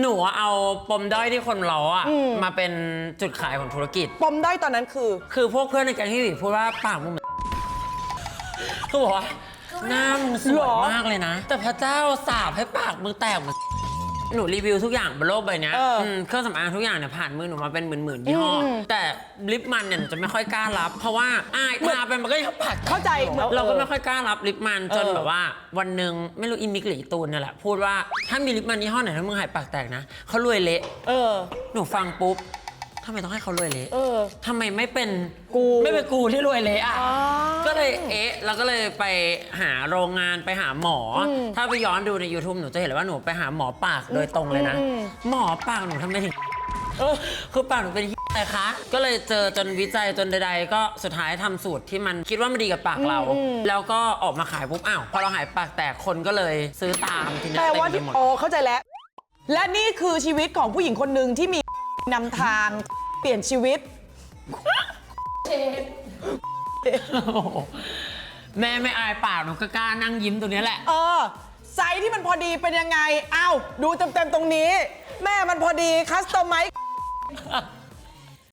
หนูเอาปมด้อยที่คนล้ออะอืม มาเป็นจุดขายของธุรกิจ ปมด้อยตอนนั้นคือ คือพวกเพื่อนในแก๊งที่หลีพูดว่าปากมึงเหมือนคือบอกว่าหน้ามึงสวยมากเลยนะ แต่พระเจ้าสาบให้ปากมึงแตกเหมือน หนูรีวิวทุกอย่างบนโลกใบเนี้ยเอออืมเครื่องสำอางทุกอย่างเนี่ยผ่านมือหนูมาเป็นหมื่นๆยี่ห้ออม แต่ลิปมันเนี่ยหนูจะไม่ค่อยกล้ารับ เพราะว่าอายทาไปมันก็ยังปากเข้าใจเหมือน เราก็ไม่ค่อยกล้ารับลิปมันจนเออแบบว่า วันหนึ่งไม่รู้อิมิกหรืออีตูนเนี่ยแหละ พูดว่าถ้ามีลิปมันยี่ห้อไหนถ้ามึงหายปากแตกนะเขารวยเละเออ หนูฟังปุ๊บ ทำไมต้องให้เขารวยเละเออ ทำไมไม่เป็นกู ไม่เป็นกูที่รวยเละอะอ๋อก็เลยเอ๊ะเราก็เลยไปหาโรงงานไปหาหมออมถ้าไปย้อนดูใน YouTube หนูจะเห็นเลยว่าหนูไปหาหมอปากโดยตรงเลยนะ อืม หมอปากหนูทำไมถึง เออ คือปากหนูเป็นอะไรคะ ก็เลยเจอจนวิจัยจนใดๆ ก็สุดท้ายทำสูตรที่มันคิดว่ามันดีกับปากเราอืมแล้วก็ออกมาขายปุ๊บอ้าวพอเราหายปากแตกคนก็เลยซื้อตามทีนี้แปลเต็มว่าไปที่หมดโอเข้าใจแล้ว และนี่คือชีวิตของผู้หญิงคนหนึ่งที่มี นำทางเปลี่ยนชีวิต โอ้โหแม่ไม่อายปากหนูก็กล้านั่งยิ้มตัวเนี้ยแหละ เออ ไซส์ที่มันพอดีเป็นยังไง อ้าว ดูเต็มๆตรงนี้ แม่มันพอดีคัสตอมไม